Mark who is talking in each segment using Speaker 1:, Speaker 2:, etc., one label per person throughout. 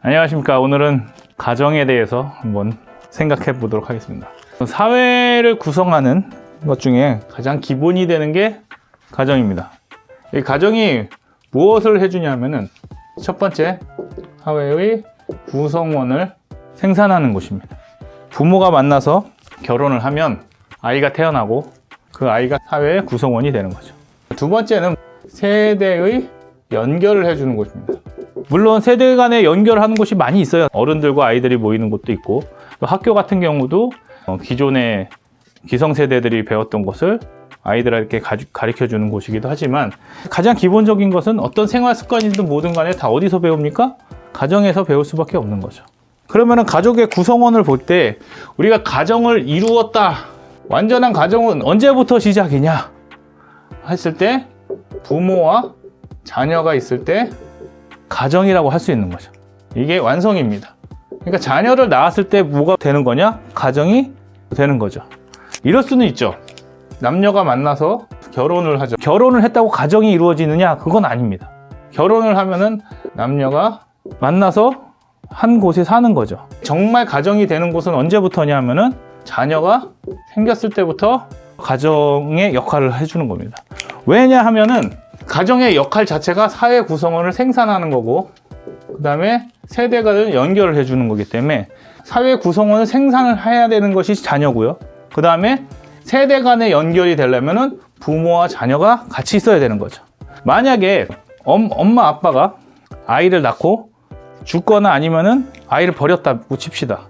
Speaker 1: 안녕하십니까. 오늘은 가정에 대해서 한번 생각해 보도록 하겠습니다. 사회를 구성하는 것 중에 가장 기본이 되는 게 가정입니다. 이 가정이 무엇을 해주냐면은 첫 번째 사회의 구성원을 생산하는 곳입니다. 부모가 만나서 결혼을 하면 아이가 태어나고 그 아이가 사회의 구성원이 되는 거죠. 두 번째는 세대의 연결을 해주는 곳입니다. 물론 세대 간의 연결하는 곳이 많이 있어요. 어른들과 아이들이 모이는 곳도 있고 또 학교 같은 경우도 어, 기존의 기성세대들이 배웠던 것을 아이들에게 가르쳐 주는 곳이기도 하지만 가장 기본적인 것은 어떤 생활 습관이든 뭐든 간에 다 어디서 배웁니까? 가정에서 배울 수밖에 없는 거죠. 그러면은 가족의 구성원을 볼 때 우리가 가정을 이루었다. 완전한 가정은 언제부터 시작이냐? 했을 때 부모와 자녀가 있을 때 가정이라고 할 수 있는 거죠. 이게 완성입니다. 그러니까 자녀를 낳았을 때 뭐가 되는 거냐? 가정이 되는 거죠. 이럴 수는 있죠. 남녀가 만나서 결혼을 하죠. 결혼을 했다고 가정이 이루어지느냐? 그건 아닙니다. 결혼을 하면은 남녀가 만나서 한 곳에 사는 거죠. 정말 가정이 되는 곳은 언제부터냐 하면은 자녀가 생겼을 때부터 가정의 역할을 해주는 겁니다. 왜냐 하면은 가정의 역할 자체가 사회 구성원을 생산하는 거고 그 다음에 세대 간을 연결을 해주는 거기 때문에 사회 구성원을 생산을 해야 되는 것이 자녀고요. 그 다음에 세대 간의 연결이 되려면 은 부모와 자녀가 같이 있어야 되는 거죠. 만약에 엄, 엄마 아빠가 아이를 낳고 죽거나 아니면은 아이를 버렸다고 칩시다.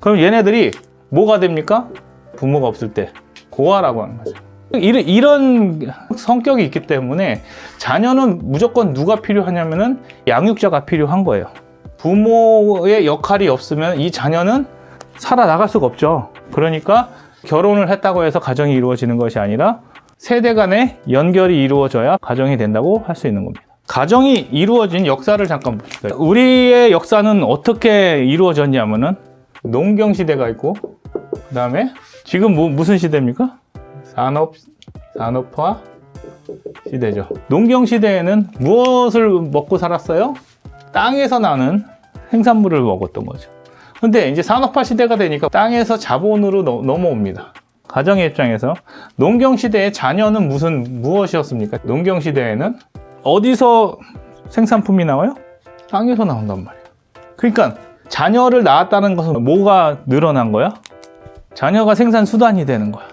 Speaker 1: 그럼 얘네들이 뭐가 됩니까? 부모가 없을 때 고아라고 하는 거죠. 이런, 이런 성격이 있기 때문에 자녀는 무조건 누가 필요하냐면은 양육자가 필요한 거예요. 부모의 역할이 없으면 이 자녀는 살아나갈 수가 없죠. 그러니까 결혼을 했다고 해서 가정이 이루어지는 것이 아니라 세대 간의 연결이 이루어져야 가정이 된다고 할 수 있는 겁니다. 가정이 이루어진 역사를 잠깐 봅시다. 우리의 역사는 어떻게 이루어졌냐면은 농경 시대가 있고 그 다음에 지금 뭐, 무슨 시대입니까? 산업 산업화 시대죠. 농경 시대에는 무엇을 먹고 살았어요? 땅에서 나는 생산물을 먹었던 거죠. 근데 이제 산업화 시대가 되니까 땅에서 자본으로 넘- 넘어옵니다. 가정의 입장에서 농경 시대의 자녀는 무슨 무엇이었습니까? 농경 시대에는 어디서 생산품이 나와요? 땅에서 나온단 말이에요. 그러니까 자녀를 낳았다는 것은 뭐가 늘어난 거야? 자녀가 생산 수단이 되는 거야.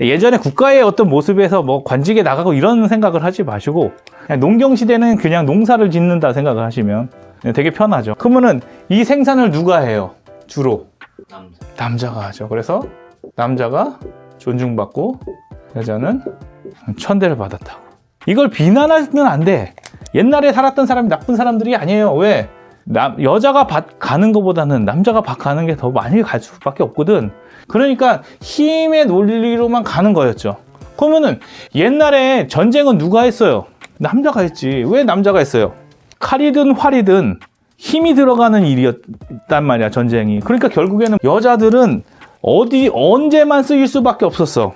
Speaker 1: 예전에 국가의 어떤 모습에서 뭐 관직에 나가고 이런 생각을 하지 마시고 그냥 농경 시대는 그냥 농사를 짓는다 생각을 하시면 되게 편하죠. 그러면은 이 생산을 누가 해요? 주로
Speaker 2: 남자.
Speaker 1: 남자 가 하죠. 그래서 남자가 존중받고 여자는 천대를 받았다고. 이걸 비난하면 안 돼. 옛날에 살았던 사람이 나쁜 사람들이 아니에요. 왜? 남, 여자가 받, 가는 것보다는 남자가 받 가는 게 더 많이 갈 수밖에 없거든. 그러니까 힘의 논리로만 가는 거였죠. 그러면은 옛날에 전쟁은 누가 했어요? 남자가 했지. 왜 남자가 했어요? 칼이든 활이든 힘이 들어가는 일이었단 말이야, 전쟁이. 그러니까 결국에는 여자들은 어디, 언제만 쓰일 수밖에 없었어.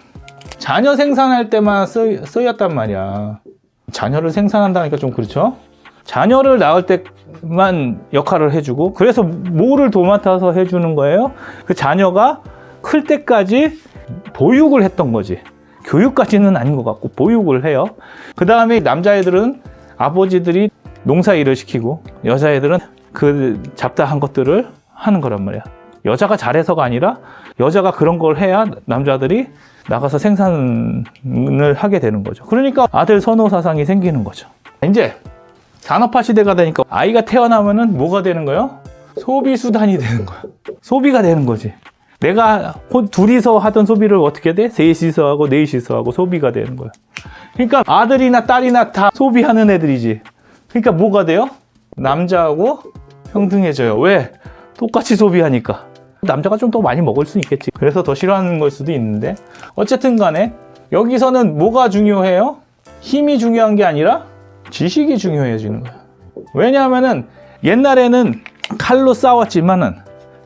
Speaker 1: 자녀 생산할 때만 쓰, 쓰였단 말이야. 자녀를 생산한다니까 좀 그렇죠? 자녀를 낳을 때만 역할을 해주고, 그래서 뭐를 도맡아서 해주는 거예요? 그 자녀가 클 때까지 보육을 했던 거지. 교육까지는 아닌 것 같고, 보육을 해요. 그 다음에 남자애들은 아버지들이 농사 일을 시키고, 여자애들은 그 잡다한 것들을 하는 거란 말이야. 여자가 잘해서가 아니라 여자가 그런 걸 해야 남자들이 나가서 생산을 하게 되는 거죠. 그러니까 아들 선호 사상이 생기는 거죠. 이제 산업화 시대가 되니까 아이가 태어나면은 뭐가 되는 거예요? 소비 수단이 되는 거야. 소비가 되는 거지. 내가 혼- 둘이서 하던 소비를 어떻게 돼? 셋이서 하고 넷이서 하고 소비가 되는 거야. 그러니까 아들이나 딸이나 다 소비하는 애들이지. 그러니까 뭐가 돼요? 남자하고 평등해져요. 왜? 똑같이 소비하니까. 남자가 좀 더 많이 먹을 수 있겠지. 그래서 더 싫어하는 걸 수도 있는데. 어쨌든 간에 여기서는 뭐가 중요해요? 힘이 중요한 게 아니라 지식이 중요해지는 거야. 왜냐하면은 옛날에는 칼로 싸웠지만은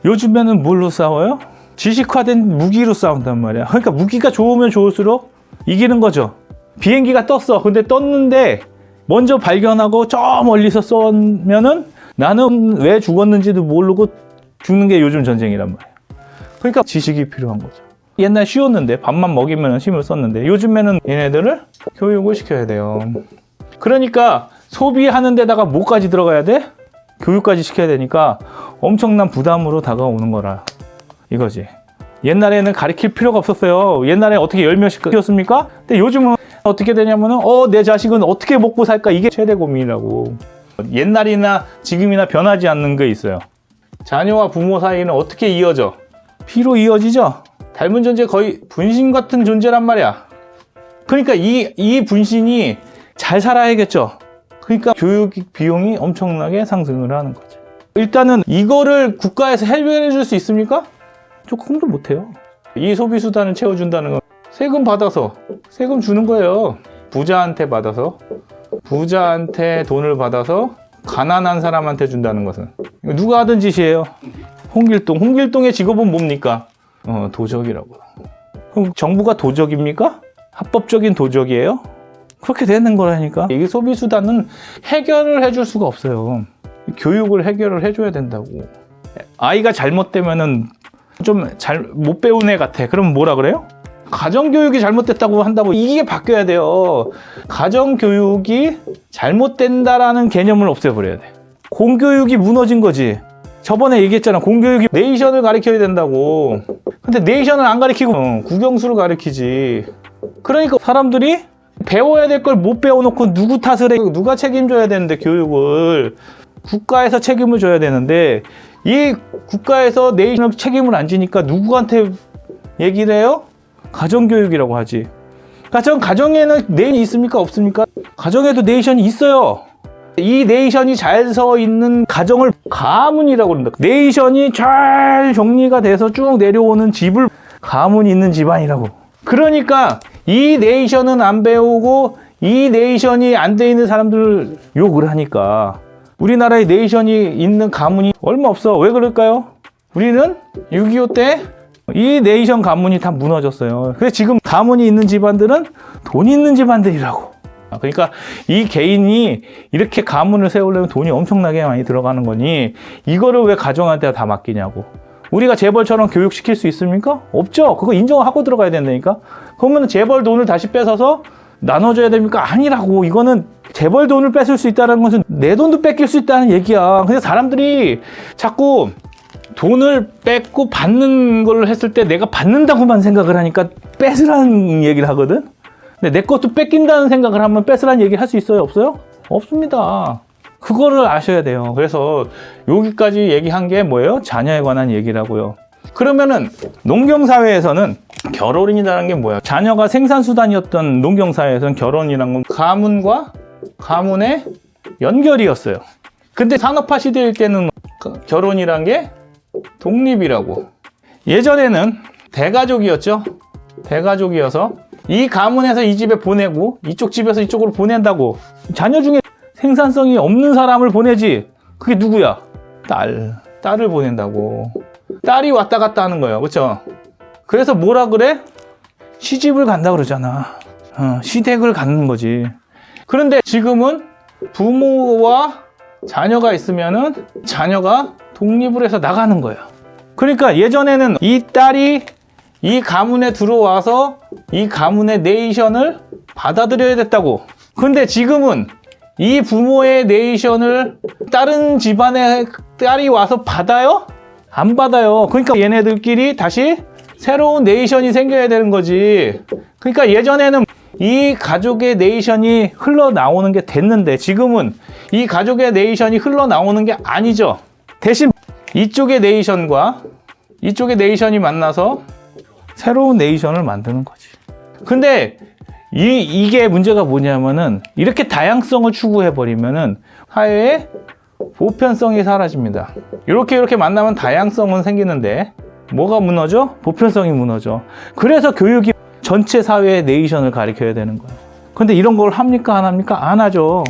Speaker 1: 요즘에는 뭘로 싸워요? 지식화된 무기로 싸운단 말이야. 그러니까 무기가 좋으면 좋을수록 이기는 거죠. 비행기가 떴어. 근데 떴는데 먼저 발견하고 저 멀리서 쏘면은 나는 왜 죽었는지도 모르고 죽는 게 요즘 전쟁이란 말이에요. 그러니까 지식이 필요한 거죠. 옛날 쉬웠는데 밥만 먹이면 힘을 썼는데 요즘에는 얘네들을 교육을 시켜야 돼요. 그러니까 소비하는 데다가 뭐까지 들어가야 돼? 교육까지 시켜야 되니까 엄청난 부담으로 다가오는 거라 이거지. 옛날에는 가르칠 필요가 없었어요. 옛날에 어떻게 열 명씩 키웠습니까? 근데 요즘은 어떻게 되냐면은 어 내 자식은 어떻게 먹고 살까 이게 최대 고민이라고. 옛날이나 지금이나 변하지 않는 게 있어요. 자녀와 부모 사이는 어떻게 이어져? 피로 이어지죠? 닮은 존재 거의 분신 같은 존재란 말이야. 그러니까 이, 이 분신이 잘 살아야겠죠? 그러니까 교육 비용이 엄청나게 상승을 하는 거죠. 일단은 이거를 국가에서 해결해 줄 수 있습니까? 조금도 못해요. 이 소비 수단을 채워준다는 건 세금 받아서 세금 주는 거예요. 부자한테 받아서 부자한테 돈을 받아서 가난한 사람한테 준다는 것은 누가 하던 짓이에요. 홍길동. 홍길동의 직업은 뭡니까? 어, 도적이라고. 그럼 정부가 도적입니까? 합법적인 도적이에요? 그렇게 되는 거라니까. 이게 소비 수단은 해결을 해줄 수가 없어요. 교육을 해결을 해줘야 된다고. 아이가 잘못되면은 좀 잘 못 배운 애 같아. 그럼 뭐라 그래요? 가정교육이 잘못됐다고 한다고 이게 바뀌어야 돼요. 가정교육이 잘못된다라는 개념을 없애버려야 돼. 공교육이 무너진 거지. 저번에 얘기했잖아. 공교육이 네이션을 가르쳐야 된다고. 근데 네이션을 안 가르치고 어, 국영수를 가르치지. 그러니까 사람들이 배워야 될 걸 못 배워놓고 누구 탓을 해? 누가 책임져야 되는데 교육을 국가에서 책임을 져야 되는데 이 국가에서 네이션 책임을 안 지니까 누구한테 얘기를 해요? 가정교육이라고 하지. 가정 가정에는 네이션이 있습니까 없습니까? 가정에도 네이션이 있어요. 이 네이션이 잘 서 있는 가정을 가문이라고 그런다. 네이션이 잘 정리가 돼서 쭉 내려오는 집을 가문이 있는 집안이라고. 그러니까 이 네이션은 안 배우고 이 네이션이 안 돼 있는 사람들 욕을 하니까 우리나라에 네이션이 있는 가문이 얼마 없어. 왜 그럴까요? 우리는 6.25 때 이 네이션 가문이 다 무너졌어요. 그래서 지금 가문이 있는 집안들은 돈 있는 집안들이라고. 그러니까 이 개인이 이렇게 가문을 세우려면 돈이 엄청나게 많이 들어가는 거니 이거를 왜 가정한테 다 맡기냐고. 우리가 재벌처럼 교육시킬 수 있습니까? 없죠. 그거 인정하고 들어가야 된다니까. 그러면 재벌 돈을 다시 뺏어서 나눠줘야 됩니까? 아니라고. 이거는 재벌 돈을 뺏을 수 있다는 것은 내 돈도 뺏길 수 있다는 얘기야. 근데 사람들이 자꾸 돈을 뺏고 받는 걸 했을 때 내가 받는다고만 생각을 하니까 뺏으라는 얘기를 하거든? 근데 내 것도 뺏긴다는 생각을 하면 뺏으라는 얘기를 할 수 있어요? 없어요? 없습니다. 그거를 아셔야 돼요. 그래서 여기까지 얘기한 게 뭐예요? 자녀에 관한 얘기라고요. 그러면은 농경사회에서는 결혼이라는 게 뭐야? 자녀가 생산수단이었던 농경사회에서는 결혼이란 건 가문과 가문의 연결이었어요. 근데 산업화 시대일 때는 그 결혼이란 게 독립이라고. 예전에는 대가족이었죠. 대가족이어서 이 가문에서 이 집에 보내고 이쪽 집에서 이쪽으로 보낸다고. 자녀 중에 생산성이 없는 사람을 보내지. 그게 누구야? 딸. 딸을 보낸다고. 딸이 왔다 갔다 하는 거예요. 그렇죠? 그래서 뭐라 그래? 시집을 간다 그러잖아. 어, 시댁을 갖는 거지. 그런데 지금은 부모와 자녀가 있으면은 자녀가 독립을 해서 나가는 거예요. 그러니까 예전에는 이 딸이 이 가문에 들어와서 이 가문의 네이션을 받아들여야 됐다고. 근데 지금은 이 부모의 네이션을 다른 집안의 딸이 와서 받아요? 안 받아요. 그러니까 얘네들끼리 다시 새로운 네이션이 생겨야 되는 거지. 그러니까 예전에는 이 가족의 네이션이 흘러나오는 게 됐는데 지금은 이 가족의 네이션이 흘러나오는 게 아니죠. 대신 이쪽의 네이션과 이쪽의 네이션이 만나서 새로운 네이션을 만드는 거지. 근데 이, 이게 문제가 뭐냐면은 이렇게 다양성을 추구해버리면은 사회에 보편성이 사라집니다. 이렇게 이렇게 만나면 다양성은 생기는데 뭐가 무너져? 보편성이 무너져. 그래서 교육이 전체 사회의 네이션을 가리켜야 되는 거예요. 근데 이런 걸 합니까? 안 합니까? 안 하죠.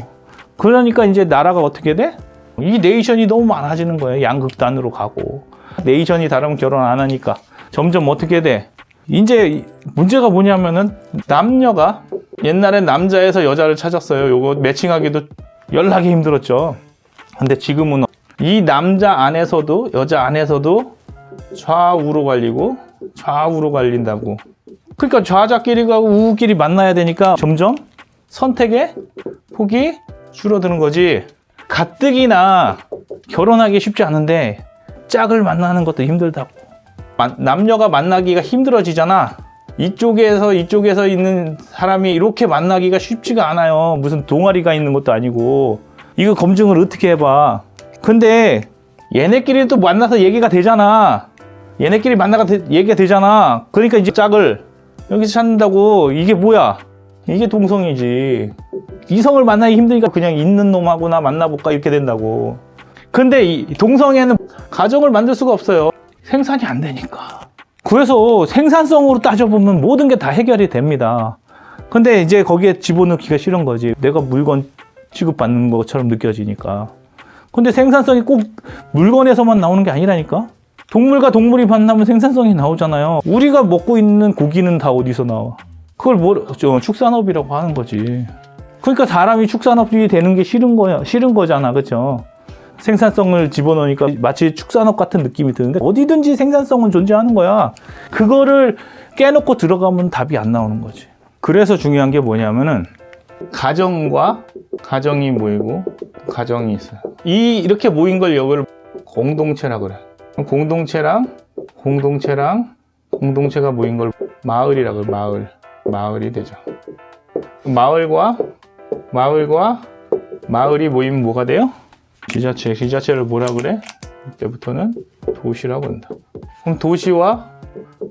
Speaker 1: 그러니까 이제 나라가 어떻게 돼? 이 네이션이 너무 많아지는 거예요. 양극단으로 가고. 네이션이 다르면 결혼 안 하니까 점점 어떻게 돼? 이제 문제가 뭐냐면은 남녀가 옛날엔 남자에서 여자를 찾았어요. 요거 매칭하기도 연락이 힘들었죠. 근데 지금은 이 남자 안에서도 여자 안에서도 좌우로 갈리고 좌우로 갈린다고. 그러니까 좌자끼리가 우끼리 만나야 되니까 점점 선택의 폭이 줄어드는 거지. 가뜩이나 결혼하기 쉽지 않은데 짝을 만나는 것도 힘들다고. 마- 남녀가 만나기가 힘들어지잖아. 이쪽에서 이쪽에서 있는 사람이 이렇게 만나기가 쉽지가 않아요. 무슨 동아리가 있는 것도 아니고. 이거 검증을 어떻게 해봐. 근데 얘네끼리 또 만나서 얘기가 되잖아. 얘네끼리 만나가 되- 얘기가 되잖아. 그러니까 이제 짝을 여기서 찾는다고 이게 뭐야? 이게 동성이지. 이성을 만나기 힘드니까 그냥 있는 놈하고나 만나볼까 이렇게 된다고. 근데 이 동성애는 가정을 만들 수가 없어요. 생산이 안 되니까. 그래서 생산성으로 따져보면 모든 게 다 해결이 됩니다. 근데 이제 거기에 집어넣기가 싫은 거지. 내가 물건 취급받는 것처럼 느껴지니까. 근데 생산성이 꼭 물건에서만 나오는 게 아니라니까? 동물과 동물이 만나면 생산성이 나오잖아요. 우리가 먹고 있는 고기는 다 어디서 나와? 그걸 뭐, 저, 축산업이라고 하는 거지. 그러니까 사람이 축산업이 되는 게 싫은 거야, 싫은 거잖아. 그쵸? 생산성을 집어넣으니까 마치 축산업 같은 느낌이 드는데 어디든지 생산성은 존재하는 거야. 그거를 깨놓고 들어가면 답이 안 나오는 거지. 그래서 중요한 게 뭐냐면은 가정과 가정이 모이고 가정이 있어요. 이 이렇게 모인 걸 여기를 공동체라 그래. 공동체랑 공동체랑 공동체가 모인 걸 마을이라 그래. 마을. 마을이 되죠. 마을과 마을과 마을이 모이면 뭐가 돼요? 지자체, 지자체를 뭐라 그래? 이때부터는 도시라고 한다. 그럼 도시와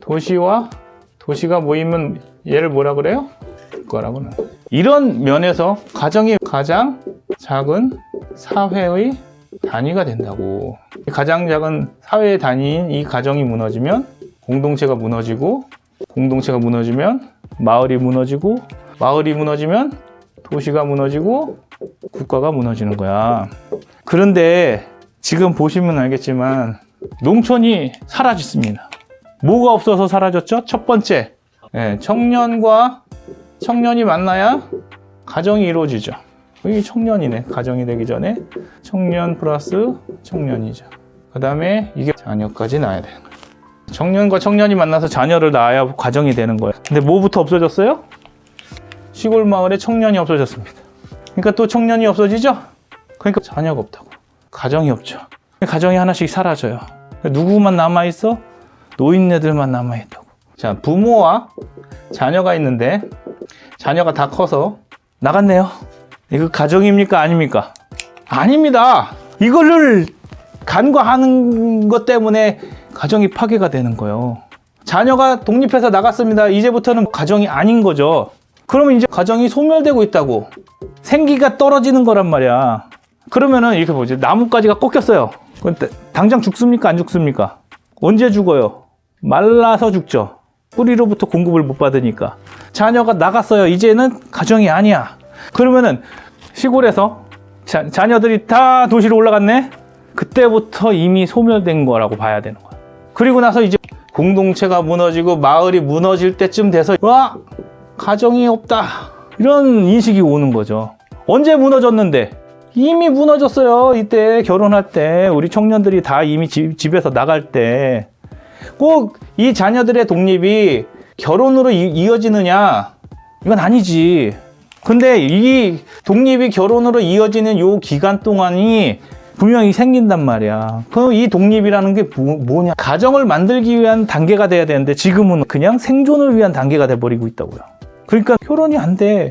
Speaker 1: 도시와 도시가 모이면 얘를 뭐라 그래요? 국가라고 하는 거예요. 이런 면에서 가정이 가장 작은 사회의 단위가 된다고. 가장 작은 사회의 단위인 이 가정이 무너지면 공동체가 무너지고 공동체가 무너지면 마을이 무너지고 마을이 무너지면 도시가 무너지고 국가가 무너지는 거야. 그런데 지금 보시면 알겠지만 농촌이 사라졌습니다. 뭐가 없어서 사라졌죠? 첫 번째, 예, 청년과 청년이 만나야 가정이 이루어지죠. 이 청년이네. 가정이 되기 전에 청년 플러스 청년이죠. 그 다음에 이게 자녀까지 낳아야 되는 거예요. 청년과 청년이 만나서 자녀를 낳아야 가정이 되는 거예요. 근데 뭐부터 없어졌어요? 시골 마을에 청년이 없어졌습니다. 그러니까 또 청년이 없어지죠? 그러니까 자녀가 없다고. 가정이 없죠. 가정이 하나씩 사라져요. 누구만 남아있어? 노인네들만 남아있다고. 자, 부모와 자녀가 있는데, 자녀가 다 커서 나갔네요. 이거 가정입니까? 아닙니까? 아닙니다. 이거를 간과하는 것 때문에 가정이 파괴가 되는 거예요. 자녀가 독립해서 나갔습니다. 이제부터는 가정이 아닌 거죠. 그러면 이제 가정이 소멸되고 있다고. 생기가 떨어지는 거란 말이야. 그러면은 이렇게 보지. 나뭇가지가 꺾였어요. 근데 당장 죽습니까? 안 죽습니까? 언제 죽어요? 말라서 죽죠. 뿌리로부터 공급을 못 받으니까. 자녀가 나갔어요. 이제는 가정이 아니야. 그러면은 시골에서 자, 자녀들이 다 도시로 올라갔네? 그때부터 이미 소멸된 거라고 봐야 되는 거야. 그리고 나서 이제 공동체가 무너지고 마을이 무너질 때쯤 돼서 와 가정이 없다 이런 인식이 오는 거죠. 언제 무너졌는데? 이미 무너졌어요. 이때 결혼할 때 우리 청년들이 다 이미 집, 집에서 나갈 때 꼭 이 자녀들의 독립이 결혼으로 이, 이어지느냐? 이건 아니지. 근데 이 독립이 결혼으로 이어지는 요 기간 동안이 분명히 생긴단 말이야. 그럼 이 독립이라는 게 뭐, 뭐냐? 가정을 만들기 위한 단계가 돼야 되는데 지금은 그냥 생존을 위한 단계가 돼버리고 있다고요. 그러니까 결혼이 안 돼.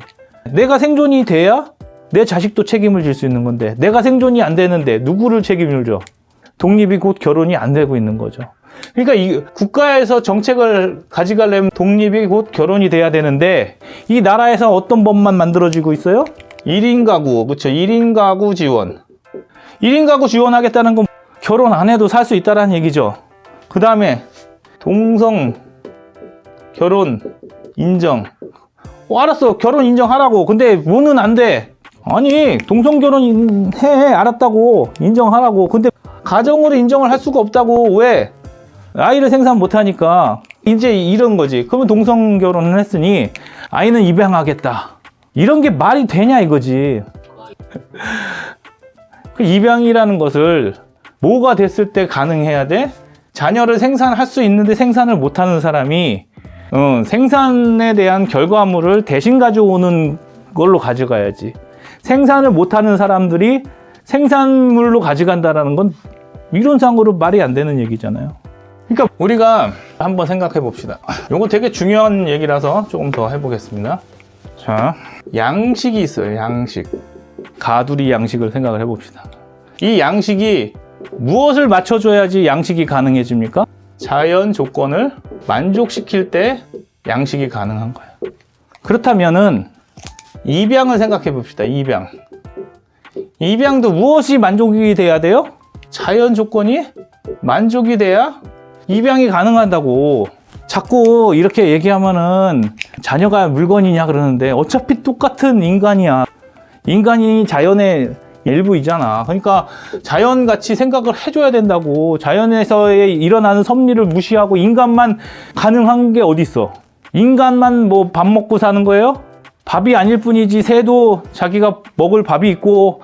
Speaker 1: 내가 생존이 돼야 내 자식도 책임을 질 수 있는 건데 내가 생존이 안 되는데 누구를 책임을 져? 독립이 곧 결혼이 안 되고 있는 거죠. 그러니까 이 국가에서 정책을 가져가려면 독립이 곧 결혼이 돼야 되는데 이 나라에서 어떤 법만 만들어지고 있어요? 1인 가구, 그렇죠. 1인 가구 지원. 1인 가구 지원하겠다는 건 결혼 안 해도 살 수 있다는 얘기죠. 그 다음에 동성 결혼 인정. 어, 알았어. 결혼 인정하라고. 근데 뭐는 안 돼. 아니, 동성 결혼 해. 알았다고. 인정하라고. 근데 가정으로 인정을 할 수가 없다고. 왜? 아이를 생산 못 하니까. 이제 이런 거지. 그러면 동성 결혼을 했으니 아이는 입양하겠다. 이런 게 말이 되냐 이거지. 그 입양이라는 것을 뭐가 됐을 때 가능해야 돼? 자녀를 생산할 수 있는데 생산을 못하는 사람이 어, 생산에 대한 결과물을 대신 가져오는 걸로 가져가야지. 생산을 못하는 사람들이 생산물로 가져간다라는 건 이론상으로 말이 안 되는 얘기잖아요. 그러니까 우리가 한번 생각해 봅시다. 이거 되게 중요한 얘기라서 조금 더 해보겠습니다. 자, 양식이 있어요. 양식. 가두리 양식을 생각을 해봅시다. 이 양식이 무엇을 맞춰줘야지 양식이 가능해집니까? 자연 조건을 만족시킬 때 양식이 가능한 거예요. 그렇다면은 입양을 생각해 봅시다. 입양. 입양도 무엇이 만족이 돼야 돼요? 자연 조건이 만족이 돼야 입양이 가능하다고. 자꾸 이렇게 얘기하면은 자녀가 물건이냐 그러는데 어차피 똑같은 인간이야. 인간이 자연의 일부이잖아. 그러니까 자연같이 생각을 해줘야 된다고. 자연에서의 일어나는 섭리를 무시하고 인간만 가능한 게 어딨어. 인간만 뭐 밥 먹고 사는 거예요? 밥이 아닐 뿐이지 새도 자기가 먹을 밥이 있고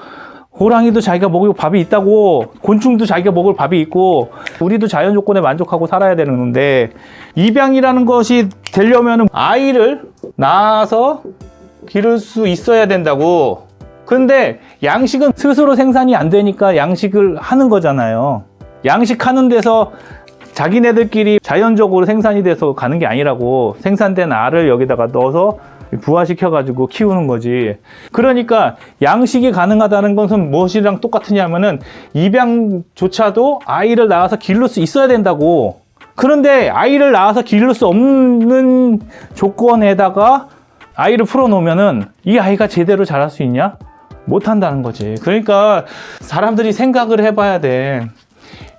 Speaker 1: 호랑이도 자기가 먹을 밥이 있다고 곤충도 자기가 먹을 밥이 있고 우리도 자연 조건에 만족하고 살아야 되는데 입양이라는 것이 되려면 아이를 낳아서 기를 수 있어야 된다고. 근데 양식은 스스로 생산이 안 되니까 양식을 하는 거잖아요. 양식하는 데서 자기네들끼리 자연적으로 생산이 돼서 가는 게 아니라고 생산된 알을 여기다가 넣어서 부화시켜가지고 키우는 거지. 그러니까 양식이 가능하다는 것은 무엇이랑 똑같으냐면은 입양조차도 아이를 낳아서 기를 수 있어야 된다고. 그런데 아이를 낳아서 기를 수 없는 조건에다가 아이를 풀어놓으면은 이 아이가 제대로 자랄 수 있냐? 못 한다는 거지. 그러니까 사람들이 생각을 해봐야 돼.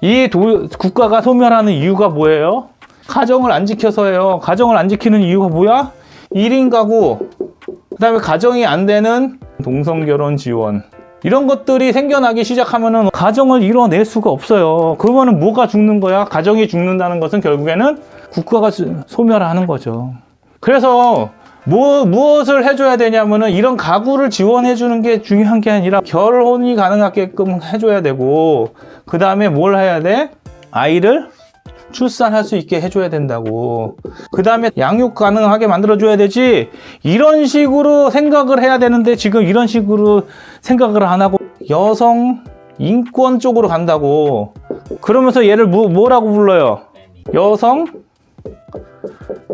Speaker 1: 이 도- 국가가 소멸하는 이유가 뭐예요? 가정을 안 지켜서예요. 가정을 안 지키는 이유가 뭐야? 1인 가구, 그 다음에 가정이 안 되는 동성결혼 지원. 이런 것들이 생겨나기 시작하면은 가정을 이뤄낼 수가 없어요. 그러면은 뭐가 죽는 거야? 가정이 죽는다는 것은 결국에는 국가가 수- 소멸하는 거죠. 그래서 뭐, 무엇을 해줘야 되냐면은 이런 가구를 지원해 주는 게 중요한 게 아니라 결혼이 가능하게끔 해줘야 되고, 그 다음에 뭘 해야 돼? 아이를 출산할 수 있게 해줘야 된다고. 그 다음에 양육 가능하게 만들어줘야 되지. 이런 식으로 생각을 해야 되는데 지금 이런 식으로 생각을 안 하고 여성 인권 쪽으로 간다고. 그러면서 얘를 뭐, 뭐라고 불러요? 여성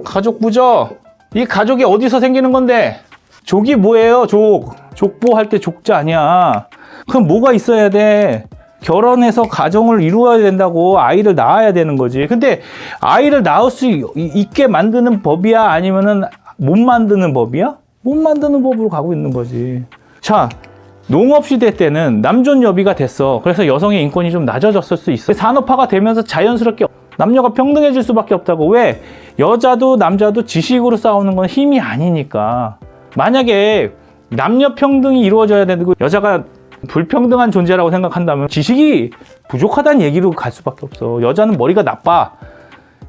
Speaker 1: 가족부죠? 이 가족이 어디서 생기는 건데? 족이 뭐예요? 족. 족보 할 때 족자 아니야. 그럼 뭐가 있어야 돼? 결혼해서 가정을 이루어야 된다고 아이를 낳아야 되는 거지. 근데 아이를 낳을 수 이- 있게 만드는 법이야? 아니면은 못 만드는 법이야? 못 만드는 법으로 가고 있는 거지. 자, 농업시대 때는 남존 여비가 됐어. 그래서 여성의 인권이 좀 낮아졌을 수 있어. 산업화가 되면서 자연스럽게 남녀가 평등해질 수밖에 없다고. 왜? 여자도 남자도 지식으로 싸우는 건 힘이 아니니까. 만약에 남녀 평등이 이루어져야 되고 여자가 불평등한 존재라고 생각한다면 지식이 부족하다는 얘기로 갈 수밖에 없어. 여자는 머리가 나빠.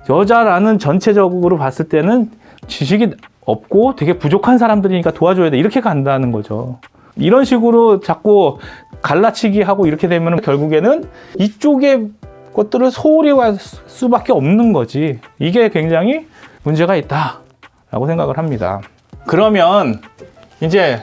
Speaker 1: 여자라는 전체적으로 봤을 때는 지식이 없고 되게 부족한 사람들이니까 도와줘야 돼. 이렇게 간다는 거죠. 이런 식으로 자꾸 갈라치기 하고 이렇게 되면 결국에는 이쪽의 것들을 소홀히 할 수밖에 없는 거지. 이게 굉장히 문제가 있다라고 생각을 합니다. 그러면 이제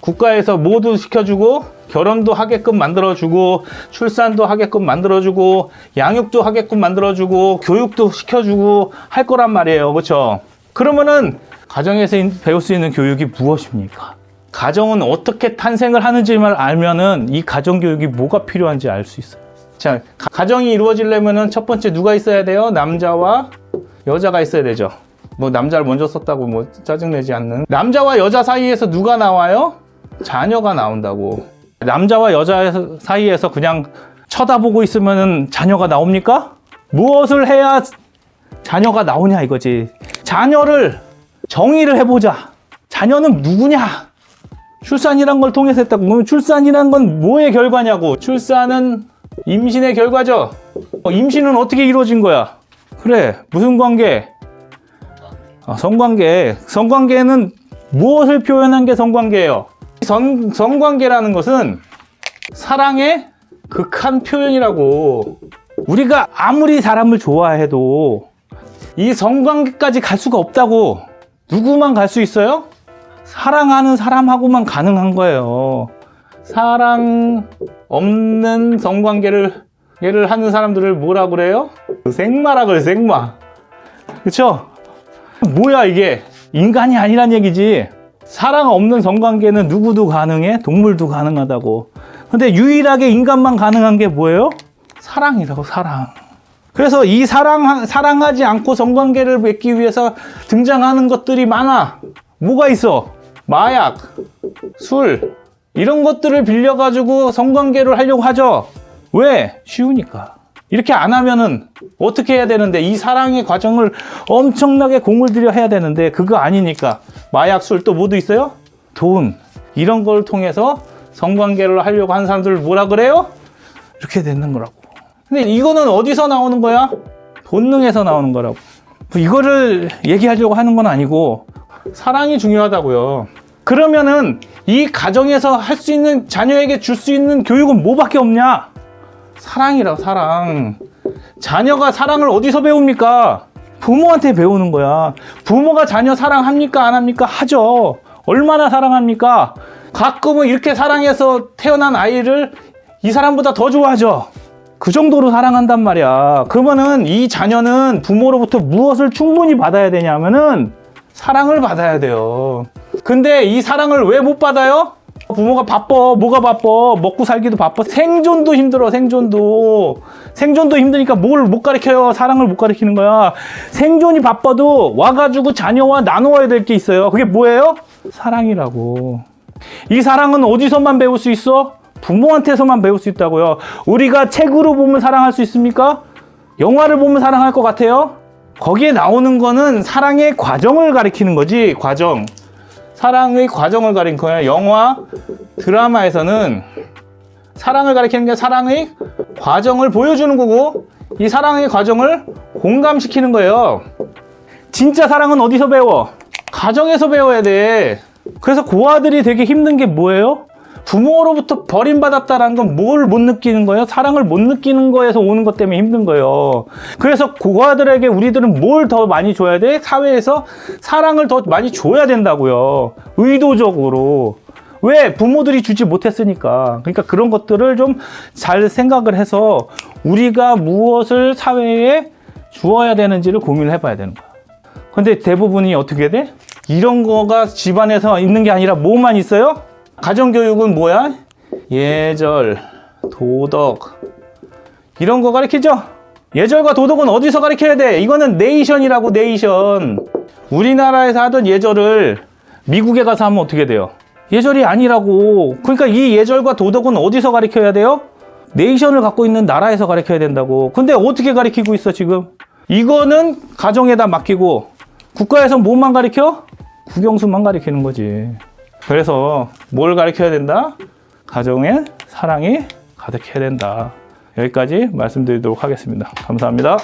Speaker 1: 국가에서 모두 시켜주고 결혼도 하게끔 만들어주고 출산도 하게끔 만들어주고 양육도 하게끔 만들어주고 교육도 시켜주고 할 거란 말이에요. 그렇죠? 그러면은 가정에서 인- 배울 수 있는 교육이 무엇입니까? 가정은 어떻게 탄생을 하는지만 알면은 이 가정 교육이 뭐가 필요한지 알 수 있어요. 자, 가- 가정이 이루어지려면은 첫 번째 누가 있어야 돼요? 남자와 여자가 있어야 되죠. 뭐 남자를 먼저 썼다고 뭐 짜증내지 않는 남자와 여자 사이에서 누가 나와요? 자녀가 나온다고. 남자와 여자 사이에서 그냥 쳐다보고 있으면 자녀가 나옵니까? 무엇을 해야 자녀가 나오냐 이거지. 자녀를 정의를 해보자. 자녀는 누구냐? 출산이란 걸 통해서 했다고. 그러면 출산이란 건 뭐의 결과냐고. 출산은 임신의 결과죠. 어, 임신은 어떻게 이루어진 거야? 그래, 무슨 관계? 아, 성관계. 성관계는 무엇을 표현한 게 성관계예요? 성, 성관계라는 것은 사랑의 극한 표현이라고. 우리가 아무리 사람을 좋아해도 이 성관계까지 갈 수가 없다고. 누구만 갈 수 있어요? 사랑하는 사람하고만 가능한 거예요. 사랑 없는 성관계를 얘를 하는 사람들을 뭐라 그래요? 생마라 그래 생마. 그쵸? 뭐야 이게 인간이 아니란 얘기지. 사랑 없는 성관계는 누구도 가능해? 동물도 가능하다고. 근데 유일하게 인간만 가능한 게 뭐예요? 사랑이라고 사랑. 그래서 이 사랑 사랑하지 않고 성관계를 맺기 위해서 등장하는 것들이 많아. 뭐가 있어? 마약, 술 이런 것들을 빌려 가지고 성관계를 하려고 하죠. 왜? 쉬우니까. 이렇게 안 하면은 어떻게 해야 되는데 이 사랑의 과정을 엄청나게 공을 들여 해야 되는데 그거 아니니까 마약, 술 또 뭐도 있어요? 돈 이런 걸 통해서 성관계를 하려고 하는 사람들을 뭐라 그래요? 이렇게 되는 거라고. 근데 이거는 어디서 나오는 거야? 본능에서 나오는 거라고. 뭐 이거를 얘기하려고 하는 건 아니고 사랑이 중요하다고요. 그러면은 이 가정에서 할 수 있는 자녀에게 줄 수 있는 교육은 뭐밖에 없냐? 사랑이라고 사랑. 자녀가 사랑을 어디서 배웁니까? 부모한테 배우는 거야. 부모가 자녀 사랑합니까? 안 합니까? 하죠. 얼마나 사랑합니까? 가끔은 이렇게 사랑해서 태어난 아이를 이 사람보다 더 좋아하죠. 그 정도로 사랑한단 말이야. 그러면은 이 자녀는 부모로부터 무엇을 충분히 받아야 되냐면은 사랑을 받아야 돼요. 근데 이 사랑을 왜 못 받아요? 부모가 바빠. 뭐가 바빠? 먹고 살기도 바빠. 생존도 힘들어. 생존도. 생존도 힘드니까 뭘 못 가르쳐요. 사랑을 못 가르치는 거야. 생존이 바빠도 와가지고 자녀와 나누어야 될 게 있어요. 그게 뭐예요? 사랑이라고. 이 사랑은 어디서만 배울 수 있어? 부모한테서만 배울 수 있다고요. 우리가 책으로 보면 사랑할 수 있습니까? 영화를 보면 사랑할 것 같아요? 거기에 나오는 거는 사랑의 과정을 가리키는 거지, 과정. 사랑의 과정을 가리킨 거야. 영화, 드라마에서는 사랑을 가리키는 게 사랑의 과정을 보여주는 거고, 이 사랑의 과정을 공감시키는 거예요. 진짜 사랑은 어디서 배워? 가정에서 배워야 돼. 그래서 고아들이 되게 힘든 게 뭐예요? 부모로부터 버림받았다라는 건 뭘 못 느끼는 거예요? 사랑을 못 느끼는 거에서 오는 것 때문에 힘든 거예요. 그래서 고아들에게 우리들은 뭘 더 많이 줘야 돼? 사회에서 사랑을 더 많이 줘야 된다고요. 의도적으로. 왜? 부모들이 주지 못했으니까. 그러니까 그런 것들을 좀 잘 생각을 해서 우리가 무엇을 사회에 주어야 되는지를 고민을 해봐야 되는 거야. 근데 대부분이 어떻게 돼? 이런 거가 집안에서 있는 게 아니라 뭐만 있어요? 가정교육은 뭐야? 예절, 도덕 이런 거 가르치죠? 예절과 도덕은 어디서 가르쳐야 돼? 이거는 네이션이라고 네이션 우리나라에서 하던 예절을 미국에 가서 하면 어떻게 돼요? 예절이 아니라고 그러니까 이 예절과 도덕은 어디서 가르쳐야 돼요? 네이션을 갖고 있는 나라에서 가르쳐야 된다고 근데 어떻게 가르치고 있어 지금? 이거는 가정에다 맡기고 국가에서 뭐만 가르쳐? 국영수만 가르치는 거지 그래서 뭘 가르쳐야 된다? 가정에 사랑이 가득해야 된다. 여기까지 말씀드리도록 하겠습니다. 감사합니다.